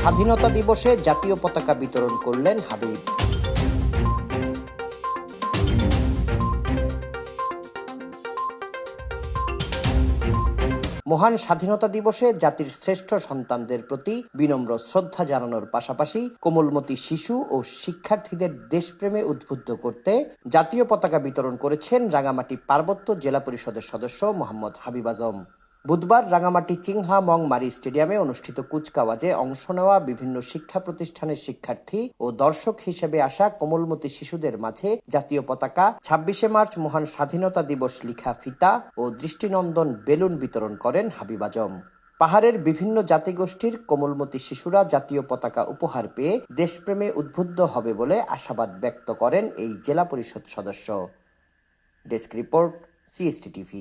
স্বাধীনতা দিবসে জাতীয় পতাকা বিতরণ করলেন হাবিব। মহান স্বাধীনতা দিবসে জাতির শ্রেষ্ঠ সন্তানদের প্রতি বিনম্র শ্রদ্ধা জানানোর পাশাপাশি কোমলমতি শিশু ও শিক্ষার্থীদের দেশপ্রেমে উদ্বুদ্ধ করতে জাতীয় পতাকা বিতরণ করেছেন রাঙামাটি পার্বত্য জেলা পরিষদের সদস্য মোহাম্মদ হাবিব আজম। বুধবার রাঙামাটি চিংহা মং মারি স্টেডিয়ামে অনুষ্ঠিত কুচকাওয়াজে অংশ নেওয়া বিভিন্ন শিক্ষা প্রতিষ্ঠানের শিক্ষার্থী ও দর্শক হিসেবে আসা কোমলমতি শিশুদের মাঝে জাতীয় পতাকা, ছাব্বিশে মার্চ মহান স্বাধীনতা দিবস লিখা ফিতা ও দৃষ্টিনন্দন বেলুন বিতরণ করেন হাবিব আজম। পাহাড়ের বিভিন্ন জাতিগোষ্ঠীর কোমলমতি শিশুরা জাতীয় পতাকা উপহার পেয়ে দেশপ্রেমে উদ্বুদ্ধ হবে বলে আশাবাদ ব্যক্ত করেন এই জেলা পরিষদ সদস্য। Desk report, CST TV.